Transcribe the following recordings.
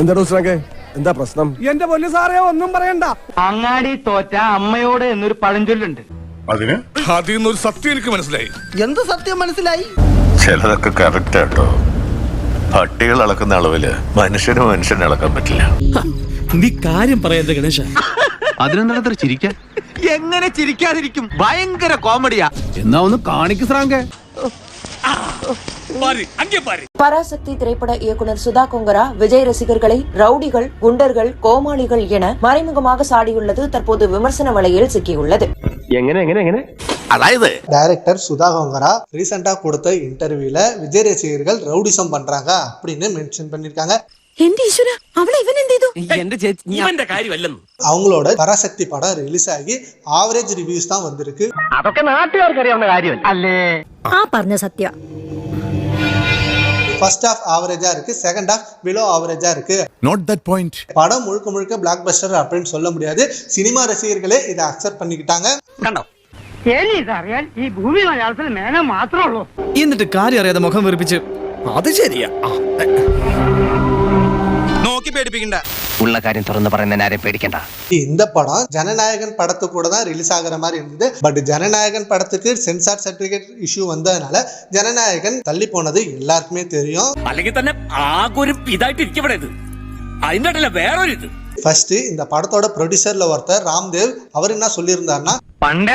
എന്താടോ ശ്രാങ്കേ എന്താ പ്രശ്നം എന്റെ പൊന്നു സാറേ ഒന്നും പറയണ്ട അങ്ങാടി തോറ്റ അമ്മയോട് എന്നൊരു പഴഞ്ചൊല്ലുണ്ട് അതിന് അതിൽ നിന്നൊരു സത്യം എനിക്ക് മനസ്സിലായി എന്ത് സത്യം മനസ്സിലായി ചിലതൊക്കെ കറക്റ്റ് ആട്ടോ പട്ടികൾ അളക്കുന്ന അളവില് മനുഷ്യന് മനുഷ്യനെ അളക്കാൻ പറ്റില്ല നീ കാര്യം പറയരുത് ഗണേശ അതിനെന്താ ചിരിക്കാൻ എങ്ങനെ ചിരിക്കാതിരിക്കും ഭയങ്കര കോമഡിയാ എന്നാ ഒന്ന് കാണിക്കു ശ്രാങ്കേ பராசக்தி திரைப்பட இயக்குனர் சுதா கொங்கரா விஜய் ரசிகர்களை ரவுடிகள் குண்டர்கள் கோமாளிகள் என மறைமுகமாக சாடியுள்ளது தற்போது விமர்சன வலையில் சிக்கியுள்ளது அதாவது டைரக்டர் சுதா கோங்கரா ரீசெண்டா கொடுத்த இன்டர்வியூல விஜய் ரசிகர்கள் ரவுடிசம் பண்றாங்க அப்படின்னு மென்ஷன் பண்ணிருக்காங்க அவங்களோட பராசக்தி படம் ரிலீஸ் ஆகி ஆவரேஜ் ரிவ்யூஸ் தான் வந்திருக்கு ஃபர்ஸ்ட் ஹாஃப் ஆவரேஜா இருக்கு செகண்ட் ஹாஃப் பிலோ ஆவரேஜா இருக்கு நோட் தட் பாயிண்ட் படம் முழுக்க முழுக்க பிளாக் பஸ்டர் அப்படின்னு சொல்ல முடியாது சினிமா ரசிகர்களே இதை அக்செப்ட் பண்ணிக்கிட்டாங்க ഈ ഭൂമി മലയാളത്തിൽ മേന മാത്രമേ ഉള്ളൂ എന്നിട്ട് കാര്യം അറിയാതെ മുഖം വെറുപ്പിച്ച് അത് ശരിയാ നോക്കി പേടിപ്പിക്കണ്ട இந்த படம் ஜனநாயகன் படத்து கூட தான் ரிலீஸ் ஆகிற மாதிரி இருந்தது பட் ஜனநாயகன் படத்துக்கு சென்சார் சர்டிபிகேட் இஷ்யூ வந்ததுனால ஜனநாயகன் தள்ளி போனது எல்லாருக்குமே தெரியும் അല്ലെങ്കിൽ ஃபர்ஸ்ட் இந்த படத்தோட ப்ரொடியூசர்ல ஒருத்தர் ராம்தேவ் அவர் என்ன சொல்லியிருந்தாருன்னா പണ്ടേ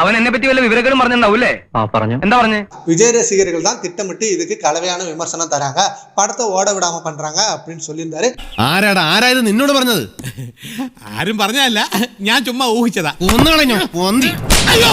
அவன் என்னை பத்தி வல்ல விவரங்களும் மறந்துருந்தாவுல்லே പറഞ്ഞു എന്താ പറഞ്ഞു விஜய் ரசிகர்கள் தான் திட்டமிட்டு இதுக்கு கலவையான விமர்சனம் தராங்க படத்தை ஓட விடாம பண்றாங்க அப்படின்னு சொல்லியிருந்தாரு ആരാടാ ആരായത് നിന്നോട് പറഞ്ഞത് ആരും പറഞ്ഞതല്ല ഞാൻ ചുമ്മാ ഊഹിച്ചതാ ഒന്നുകളഞ്ഞോ പൊന്തി അയ്യോ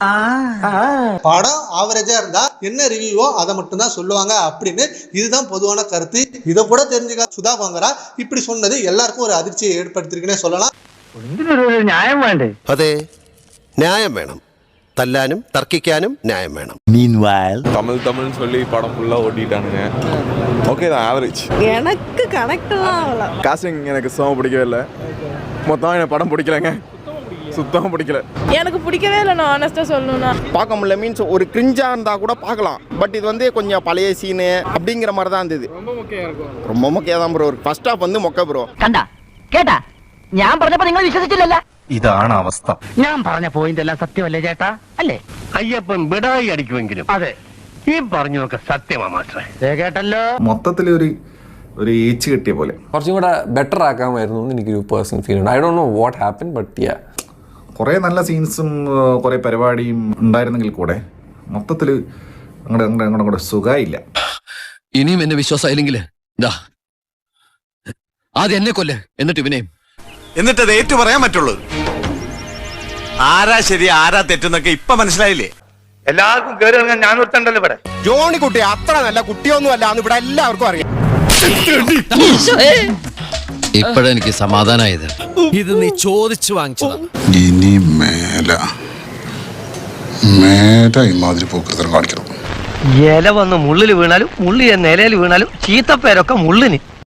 படம் ஆவரேஜா இருந்தா என்ன ரிவியூவோ அதை மட்டும் தான் சொல்லுவாங்க அப்படின்னு இதுதான் பொதுவான கருத்து இதை கூட தெரிஞ்சுக்க சுதா பங்கரா இப்படி சொன்னது எல்லாருக்கும் ஒரு அதிர்ச்சியை ஏற்படுத்திருக்குன்னே சொல்லலாம் நியாயம் வேண்டே அதே நியாயம் வேணும் തല്ലാനും തർക്കിക്കാനും ന്യായം വേണം തമിഴ് തമിഴ് ചൊല്ലി പടം ഫുള്ള ഓടിയിട്ടാണ് ഓക്കെ ആവറേജ് എനിക്ക് எனக்கு சோம എനിക്ക് இல்ல மொத்தம் என்ன படம் പിടിക്കലങ്ങ சுத்தமாக பிடிக்கல எனக்கு பிடிக்கவே இல்லை நான் ஆனஸ்ட்டாக சொல்லணும்னா பார்க்க முடியல மீன்ஸ் ஒரு கிரிஞ்சாக இருந்தால் கூட பார்க்கலாம் பட் இது வந்து கொஞ்சம் பழைய சீனு அப்படிங்கிற மாதிரி தான் இருந்தது ரொம்ப மொக்கையாக தான் ப்ரோ ஃபர்ஸ்ட் ஆஃப் வந்து மொக்க ப்ரோ കണ്ട കേട്ടാ ഞാൻ പറഞ്ഞപ്പോ നിങ്ങൾ വിശ്വസിച്ചില്ലല്ലോ ഇതാണ് അവസ്ഥ ഞാൻ പറഞ്ഞ പോയിന്റ് എല്ലാം സത്യമല്ലേ ചേട്ടാ അല്ലേ അയ്യപ്പൻ ബിടായി അടിക്കുമെങ്കിലും അതെ ഈ പറഞ്ഞൊക്കെ സത്യമാ മാസ്റ്ററെ കേട്ടല്ലോ മൊത്തത്തിൽ ഒരു ഒരു ഈച്ച് കിട്ടിയ പോലെ കുറച്ചും കൂടെ ബെറ്റർ ആക്കാമായിരുന്നു എന്ന് എനിക്കൊരു പേഴ്സണൽ ഫീൽ ഉണ്ട് I do know what happen but yeah കുറേ നല്ല സീൻസും കുറേ പരിപാടിയും ഉണ്ടായിരുന്നെങ്കിൽ കൂടെ മൊത്തത്തിൽ അങ്ങോട്ട് അങ്ങോട്ട് അങ്ങോട്ട് സുഖമില്ല ഇനിയും എന്നെ വിശ്വാസമായില്ലെങ്കിൽ ആദ്യം എന്നെ കൊല്ല് എന്നിട്ട് ഇവനെയും എന്നിട്ട് അത് ഏറ്റു പറയാൻ പറ്റുള്ളൂ ആരാ ശരി ആരാ തെറ്റെന്നൊക്കെ ഇപ്പൊ മനസ്സിലായില്ലേ എല്ലാവർക്കും കേറി ഇറങ്ങാൻ ഞാൻ ഒരുത്തണ്ടല്ലോ ഇവിടെ ജോണി കുട്ടി അത്ര നല്ല കുട്ടിയൊന്നും അല്ല എന്ന് ഇവിടെ എല്ലാവർക്കും അറിയാം ഇപ്പോഴെനിക്ക് സമാധാനമായത് ഇത് നീ ചോദിച്ചു വാങ്ങിച്ചതാ ഇനി മേല ഇല വന്ന് മുള്ളിൽ വീണാലും മുള്ളി നിലയിൽ വീണാലും ചീത്തപ്പേരൊക്കെ മുള്ളിന്